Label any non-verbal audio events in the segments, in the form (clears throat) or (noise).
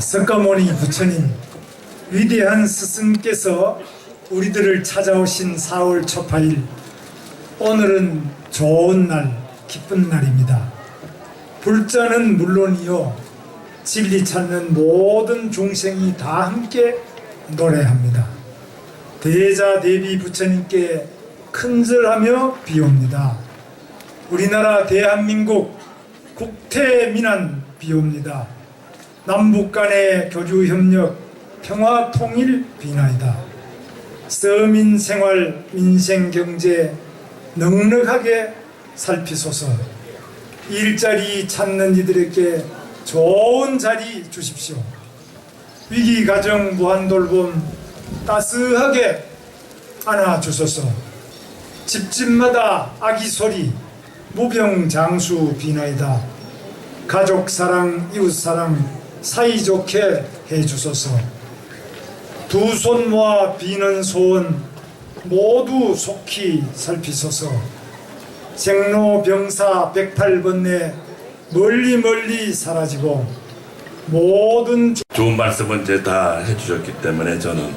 석가모니 부처님 위대한 스승께서 우리들을 찾아오신 4월 초파일 오늘은 좋은 날 기쁜 날입니다. 불자는 물론이요 진리 찾는 모든 중생이 다 함께 노래합니다. 대자 대비 부처님께 큰절하며 비옵니다. 우리나라 대한민국 국태민안 비옵니다. 남북 간의 교류 협력, 평화 통일 비나이다. 서민 생활, 민생 경제 넉넉하게 살피소서. 일자리 찾는 이들에게 좋은 자리 주십시오. 위기 가정 무한 돌봄 따스하게 안아 주소서. 집집마다 아기 소리 무병장수 비나이다. 가족 사랑, 이웃 사랑 사이좋게 해 주소서. 두 손 모아 비는 소원 모두 속히 살피소서. 생로병사 108번 내 멀리 멀리 사라지고 모든 좋은 말씀은 이제 다 해주셨기 때문에 저는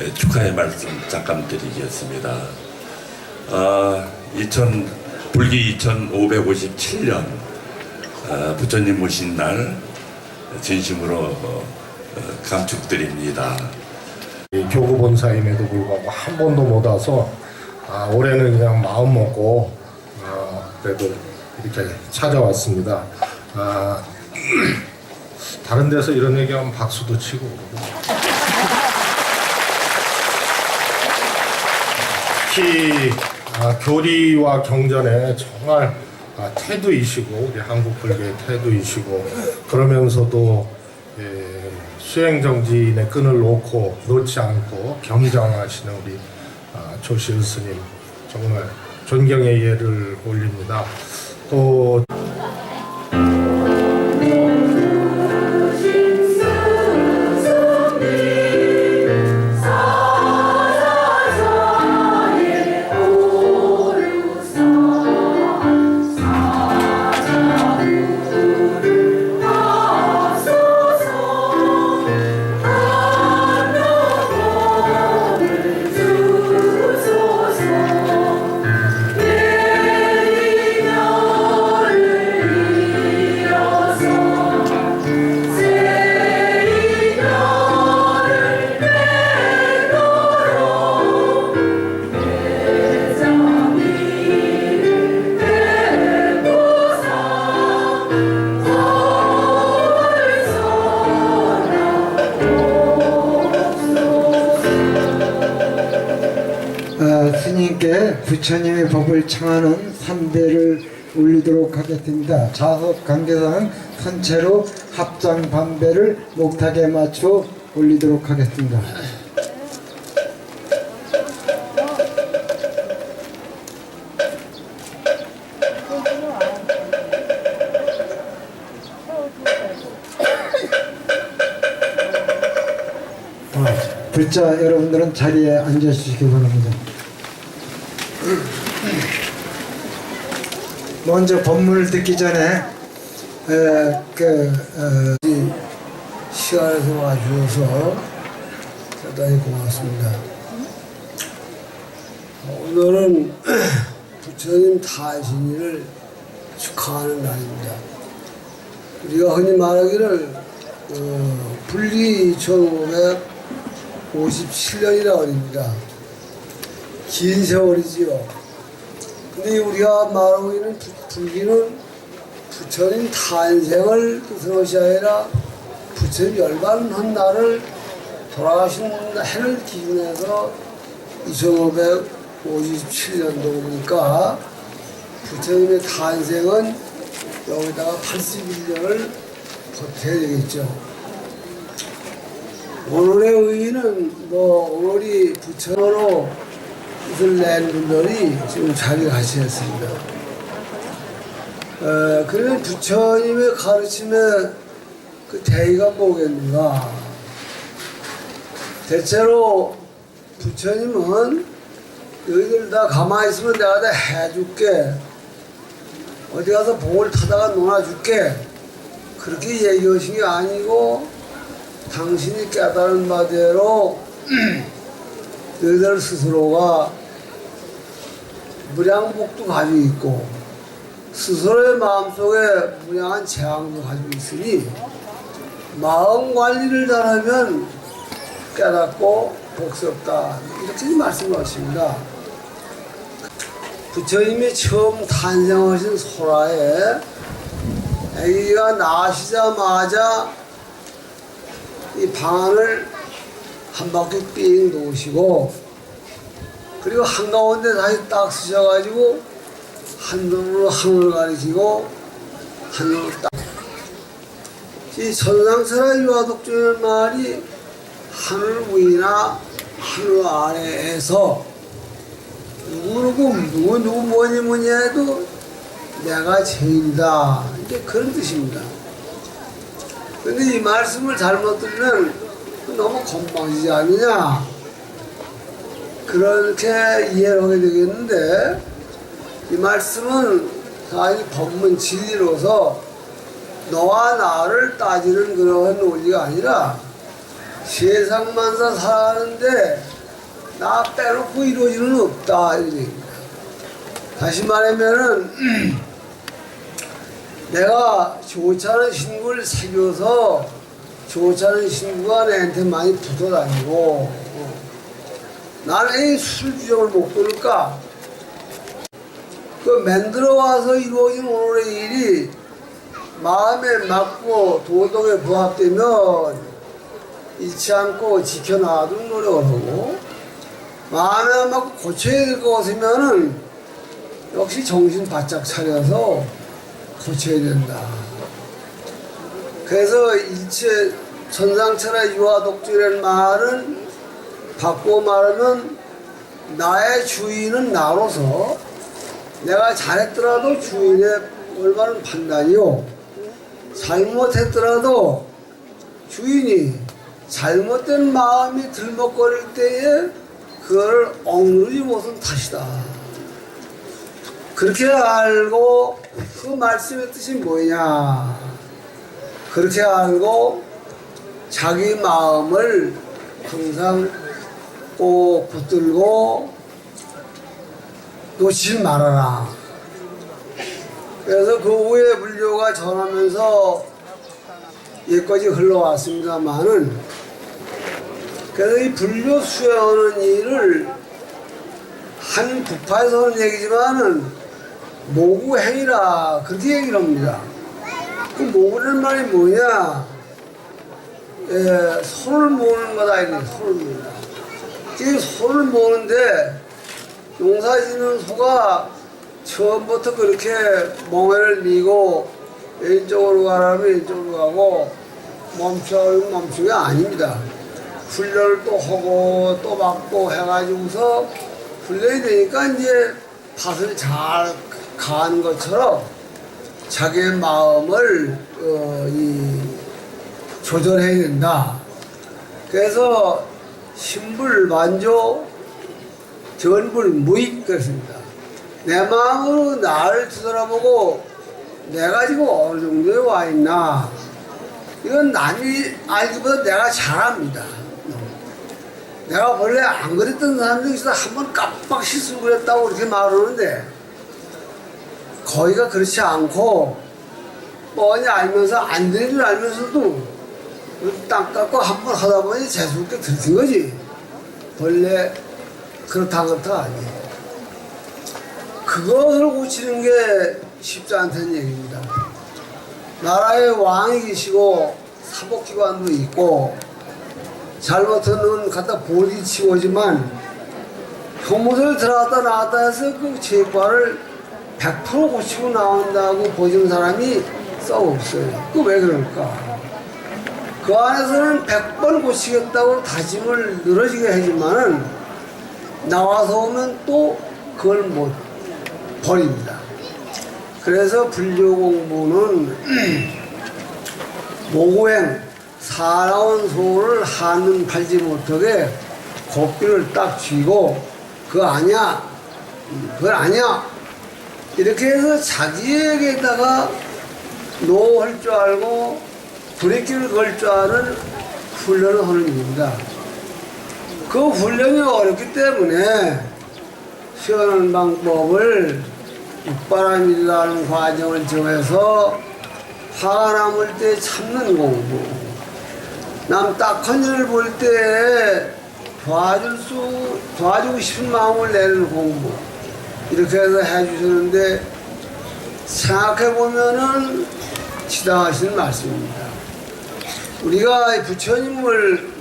예, 축하의 말씀 잠깐 드리겠습니다. 아, 2000, 불기 2557년 아, 부처님 오신 날 진심으로 어, 어, 감축드립니다. 이 교구 본사임에도 불구하고 한 번도 못 와서 아, 올해는 그냥 마음 먹고 어, 그래도 이렇게 찾아왔습니다. 아, (clears throat) 다른 데서 이런 얘기하면 박수도 치고. 특히 아, 교리와 경전에 정말 아, 태두이시고 우리 한국 불교의 태두이시고 그러면서도 예, 수행 정진의 끈을 놓고 놓지 않고 경장하시는 우리 아, 조실 스님 정말 존경의 예를 올립니다. 또 부처님의 법을 청하는 삼배를 올리도록 하겠습니다. 자석 관계상 선체로 합장 반배를 목탁에 맞춰 올리도록 하겠습니다. 어, 불자 여러분들은 자리에 앉아주시기 바랍니다. 먼저 법문을 듣기 전에 에, 그 어, 이 시간에서 와주셔서 대단히 고맙습니다. 오늘은 (clears throat) 부처님 타신일을 축하하는 날입니다. 우리가 흔히 말하기를 어, 불기 2557년이라고 합니다. 긴 세월이지요. 근데 우리가 말하고 있는 부- 불기는 부처님 탄생을 뜻하는 것이 아니라 부처님 열반한 날을 돌아가신 해를 기준해서 2557년도니까 부처님의 탄생은 여기다가 81년을 버텨야 되겠죠. 오늘의 의의는 뭐 오늘이 부처로 뜻을 낸 분들이 지금 자리를 하시겠습니다. 어, 그러면 부처님의 가르침의 그 대의가 뭐겠는가? 대체로 부처님은 너희들 다 가만히 있으면 내가 다 해줄게. 어디 가서 봉을 타다가 놀아줄게. 그렇게 얘기하신 게 아니고 당신이 깨달은 바대로 (clears throat) 너희들 스스로가 무량복도 가지고 있고 스스로의 마음속에 무량한 재앙도 가지고 있으니 마음 관리를 잘하면 깨닫고 복스럽다 이렇게 말씀하십니다. 부처님이 처음 탄생하신 소라에 아기가 나시자마자 이 방안을 한 바퀴 삥 놓으시고 그리고 한가운데 다시 딱 쓰셔가지고 한 눈으로 하늘을 가리키고 한 눈으로 딱. 이 천상천하 유화독주의 말이 하늘 위나 하늘 아래에서 누구누구 누구 누구 뭐니 뭐니 해도 내가 제일이다 이게 그런 뜻입니다. 근데 이 말씀을 잘못 들으면 너무 건방지지 않느냐 그렇게 이해를 하게 되겠는데 이 말씀은 사실 법문 진리로서 너와 나를 따지는 그러한 논리가 아니라 세상 만사 살아가는데 나 빼놓고 이루어지는 없다 이런 얘기입니다. 다시 말하면은 (clears throat) 내가 좋지 않은 신구를 새겨서 않은 신구가 내한테 많이 붙어 다니고 어. 나는 이 술 주정을 못 끊을까? 그 만들어 와서 이루어진 오늘의 일이 마음에 맞고 도덕에 부합되면 잃지 않고 지켜놔두는 노력을 하고 마음에 안 맞고 고쳐야 될 것 같으면은 역시 정신 바짝 차려서 고쳐야 된다. 그래서 일체 천상천하 유화독주라는 말은 바꾸어 말하면 나의 주인은 나로서 내가 잘했더라도 주인의 올바른 판단이요 잘못했더라도 주인이 잘못된 마음이 들먹거릴 때에 그걸 억누르지 못한 탓이다. 그렇게 알고 그 말씀의 뜻이 뭐냐? 그렇게 알고 자기 마음을 항상 꼭 붙들고 놓치지 말아라. 그래서 그 후에 불교가 전하면서 예까지 흘러왔습니다만은 그래서 이 불교 수행하는 일을 한 부파에서 하는 얘기지만은 모구행위라 그렇게 얘기를 합니다. 그 모구라는 말이 뭐냐? 예, 손을 모으는 거다 이게 손을 모으다. 지금 손을 모으는데 농사 짓는 소가 처음부터 그렇게 멍에를 미고 왼쪽으로 가라면 왼쪽으로 가고 멈춰면 멈추는 게 아닙니다. 훈련을 또 하고 또 막고 해가지고서 훈련이 되니까 이제 밭을 잘 가는 것처럼 자기의 마음을 어, 이 조절해야 된다. 그래서 신불 만조 전불 무익 그렇습니다. 내 마음으로 나를 뒤돌아보고 내가 지금 어느 정도에 와 있나 이건 남이 알기보다 내가 잘합니다. 내가 원래 안 그랬던 사람들이 있어 한번 깜빡 실수 그랬다고 그렇게 말하는데 거의가 그렇지 않고 뻔히 알면서 안 되는 줄 알면서도 땅 깎고 한 번 하다 보니 재수없게 들킨 거지. 원래 그렇다 그렇다 아니에요. 그것을 고치는 게 쉽지 않다는 얘기입니다. 나라의 왕이 계시고 사법기관도 있고 잘못하면 갖다 볼이 치고지만 형무소에 들어갔다 나왔다 해서 그 죄과를 100% 고치고 나온다고 보시는 사람이 썩 없어요. 그 왜 그럴까? 그 안에서는 100번 고치겠다고 다짐을 늘어지게 하지만은 나와서 오면 또 그걸 못 버립니다. 그래서 불교 공부는 (clears throat) 모고행 사나운 소를 한눈 팔지 못하게 고삐를 딱 쥐고 그거 아니야 음, 그건 아니야 이렇게 해서 자기에게다가 노할 줄 알고 브레이크를 걸 줄 아는 훈련을 하는 일입니다. 그 훈련이 어렵기 때문에 시원한 방법을 육바람이라는 과정을 정해서 화가 남을 때 참는 공부 남 딱한 일을 볼 때 도와줄 수 도와주고 싶은 마음을 내는 공부 이렇게 해서 해주시는데 생각해 보면은 지당하시는 말씀입니다. 우리가 부처님을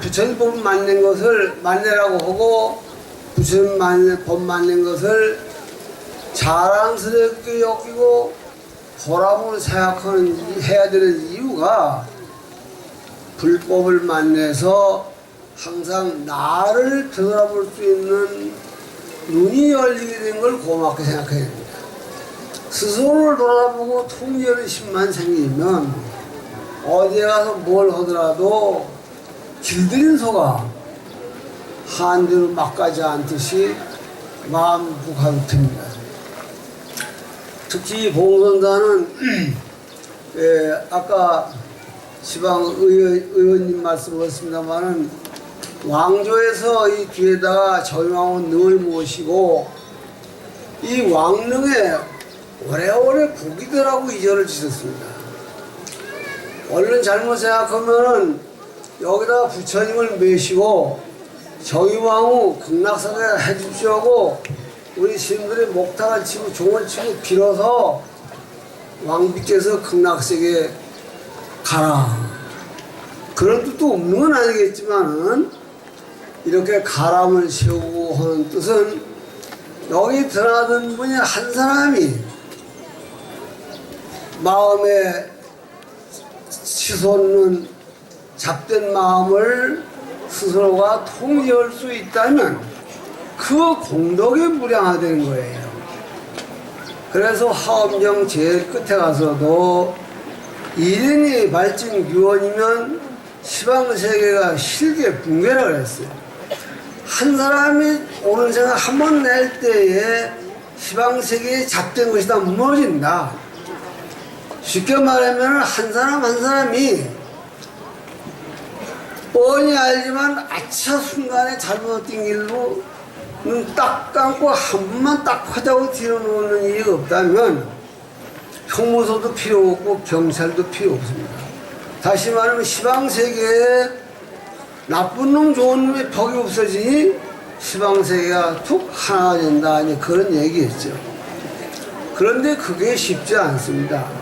부처님 법 만든 것을 만내라고 하고 부처님 만- 법 만든 것을 자랑스럽게 여기고 보람으로 생각하는 이- 해야 되는 이유가 불법을 만내서 항상 나를 되돌아볼 수 있는 눈이 열리게 된 걸 고맙게 생각해야 됩니다. 스스로를 돌아보고 통제하는 심만 생기면 어디에 가서 뭘 하더라도 길들인 소가 한대로 막 가지 않듯이 마음 북하게 됩니다. 특히 봉선사는 (clears throat) 예, 아까 지방 의원, 의원님 말씀하셨습니다만은 왕조에서 이 뒤에다가 저희왕은 늘 모시고 이 왕릉에 오래오래 복이더라고 이전을 지었습니다. 얼른 잘못 생각하면은 여기다가 부처님을 메시고 저희 왕후 극락사에 해주십시오 하고 우리 시민들이 목탁을 치고 종을 치고 빌어서 왕비께서 극락세계에 가라. 그런 뜻도 없는 건 아니겠지만은 이렇게 가람을 세우고 하는 뜻은 여기 드나든 분이 한 사람이 마음에 치솟는 잡된 마음을 스스로가 통제할 수 있다면 그 공덕이 무량화되는 거예요. 그래서 하엄정 제일 끝에 가서도 이른이 발전 유언이면 시방세계가 실계 붕괴라 그랬어요. 한 사람이 옳은 생각 한 번 낼 때에 시방세계에 잡된 것이 다 무너진다. 쉽게 말하면 한 사람 한 사람이 뻔히 알지만 아차 순간에 잘못된 길로 눈 딱 감고 한 번만 딱 하자고 뒤로 놓는 일이 없다면 형무소도 필요 없고 경찰도 필요 없습니다. 다시 말하면 시방세계에 나쁜 놈 좋은 놈의 덕이 없어지니 시방세계가 툭 하나 된다 이제 그런 얘기였죠. 그런데 그게 쉽지 않습니다.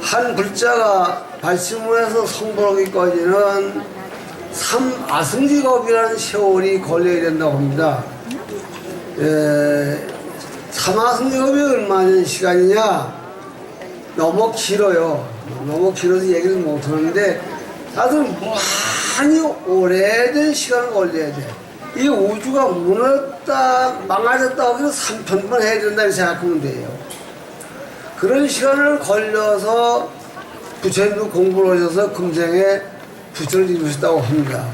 한 불자가 발심을 해서 성불하기까지는 삼 아승직업이라는 세월이 걸려야 된다고 합니다. 에, 삼아승직업이 얼마나 시간이냐? 너무 길어요. 너무 길어서 얘기를 못 하는데 다들 많이 오래된 시간을 걸려야 돼. 이 우주가 무너졌다, 망가졌다 하기로 3편만 해야 된다 고 생각하면 돼요. 그런 시간을 걸려서 부처님도 공부를 하셔서 금생에 부처를 이루셨다고 합니다.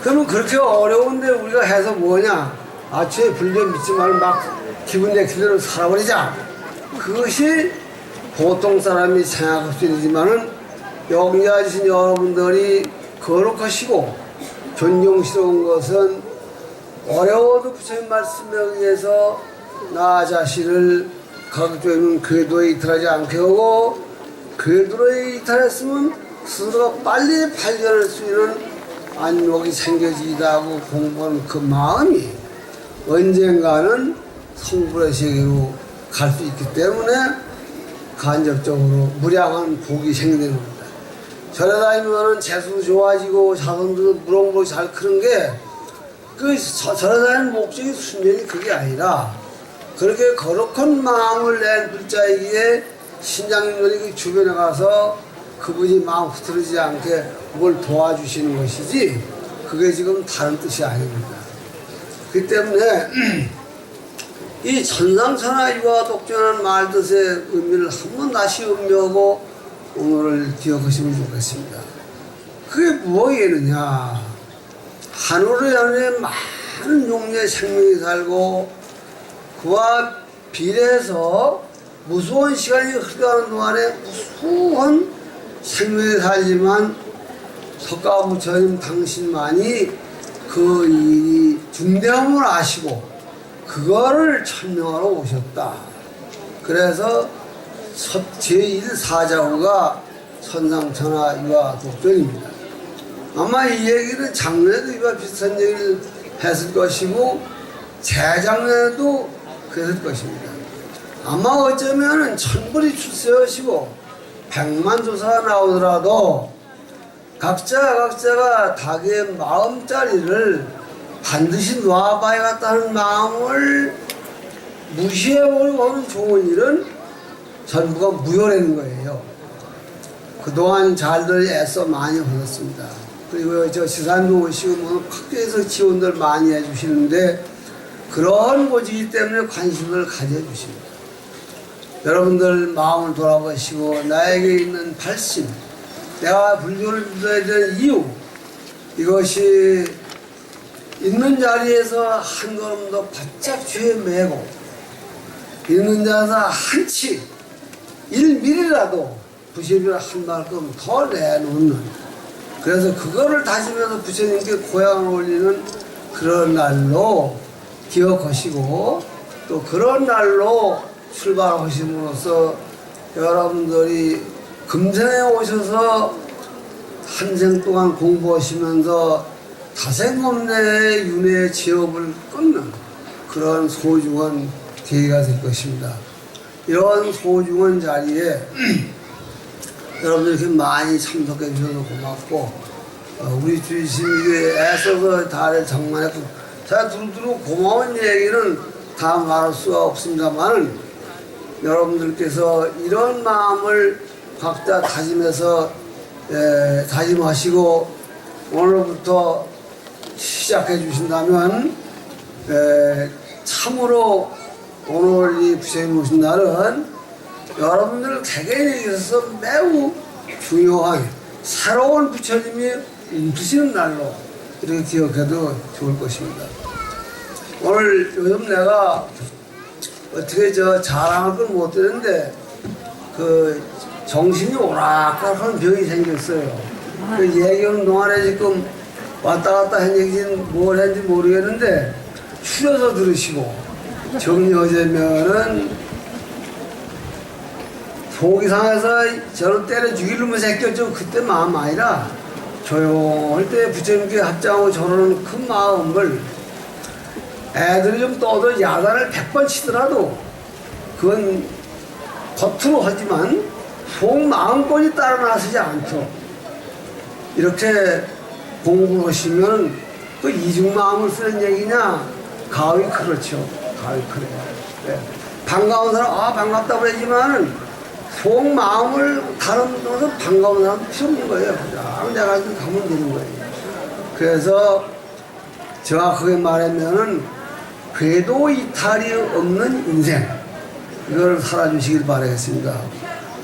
그러면 그렇게 어려운데 우리가 해서 뭐냐? 아초에 불교 믿지 말고 막 기분 내키는 대로 살아버리자. 그것이 보통 사람이 생각할 수 있지만은 앉으신 여러분들이 거룩하시고 존경스러운 것은 어려워도 부처님 말씀에 의해서 나 자신을 각종 궤도에 이탈하지 않게 하고 궤도에 이탈했으면 스스로가 빨리 발견할 수 있는 안목이 생겨지다 하고 공부하는 그 마음이 언젠가는 성불의 세계로 갈 수 있기 때문에 간접적으로 무량한 복이 생기는 겁니다. 절에 다니면은 재수도 좋아지고 자손도 무럭무럭 잘 크는 게 그 절에 다니는 목적이 순전히 그게 아니라 그렇게 거룩한 마음을 낸 불자이기에 신장님들이 그 주변에 가서 그분이 마음 흐트러지지 않게 뭘 도와주시는 것이지 그게 지금 다른 뜻이 아닙니다. 그 때문에 (clears throat) 이 천상천하 유아 독전한 말 뜻의 의미를 한 번 다시 음미하고 오늘을 기억하시면 좋겠습니다. 그게 무엇이겠느냐? 하늘의 안에 많은 종류의 생명이 살고 그와 비례해서 무수한 시간이 흘러가는 동안에 무수한 생명이 살지만 석가 부처님 당신만이 그 일이 중대함을 아시고 그거를 천명하러 오셨다. 그래서 제1사자후가 천상천하 유아 독전입니다. 아마 이 얘기는 작년에도 이와 비슷한 얘기를 했을 것이고 재작년에도 그랬을 것입니다. 아마 어쩌면은 천불이 출세하시고 백만 조사가 나오더라도 각자 각자가 닭의 마음자리를 반드시 놔봐야겠다는 마음을 무시해버리고 하는 좋은 일은 전부가 무효라는 거예요. 그동안 잘들 애써 많이 벌었습니다. 그리고 저 지산도 오시고 뭐 학교에서 지원들 많이 해주시는데 그런 곳이기 때문에 관심을 가져주십니다. 여러분들 마음을 돌아보시고 나에게 있는 발심, 내가 불교를 믿어야 되는 이유 이것이 있는 자리에서 한 걸음 더 바짝 쥐어 매고 있는 자리에서 한치 1mm라도 부처님을 한 만큼 더 내놓는 그래서 그거를 다시면서 부처님께 고향을 올리는 그런 날로 기억하시고 또 그런 날로 출발하심으로써 여러분들이 금생에 오셔서 한생 동안 공부하시면서 다생업내의 윤회의 지업을 끊는 그런 소중한 계기가 될 것입니다. 이런 소중한 자리에 (clears throat) 여러분들 이렇게 많이 참석해 주셔서 고맙고 어, 우리 주심이 애써서 다를 장만했고 제가 두루두루 고마운 얘기는 다 말할 수가 없습니다만 여러분들께서 이런 마음을 각자 다짐해서 에, 다짐하시고 오늘부터 시작해 주신다면 에, 참으로 오늘 이 부처님 오신 날은 여러분들 개개인에 있어서 매우 중요한 새로운 부처님이 움트시는 날로 이렇게 기억해도 좋을 것입니다. 오늘 요즘 내가 어떻게 저 자랑할 건 못 되는데 그 정신이 오락가락한 병이 생겼어요. 그 얘기하는 동안에 지금 왔다 갔다 한 얘기는 뭘 했는지 모르겠는데 추려서 들으시고 정리하자면은 속이 상해서 저를 때려 놈의 새끼였죠. 그때 마음 아니라 조용할 때 부처님께 합장하고 저러는 큰 마음을 애들이 좀 떠도 야단을 백 번 치더라도 그건 겉으로 하지만 속 마음까지 따라 나서지 않죠. 이렇게 공부를 하시면 그 이중 마음을 쓰는 얘기냐? 가위 그렇죠. 가위 그래요. 네. 반가운 사람, 아, 반갑다고 그러지만은 속 마음을 다른 데서 반가운 사람 필요 없는 거예요. 그냥 내가 좀 가면 되는 거예요. 그래서 정확하게 말하면은 궤도 이탈이 없는 인생 이걸 살아주시길 바라겠습니다.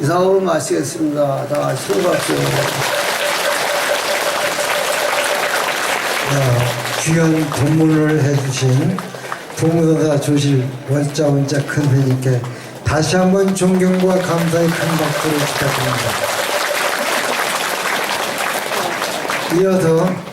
이상으로 마치겠습니다. 다 수고하세요. 어, 귀한 법문을 해주신 부무도사 조실 원자 원자 큰 회님께 다시 한번 존경과 감사의 큰 박수를 부탁드립니다. 이어서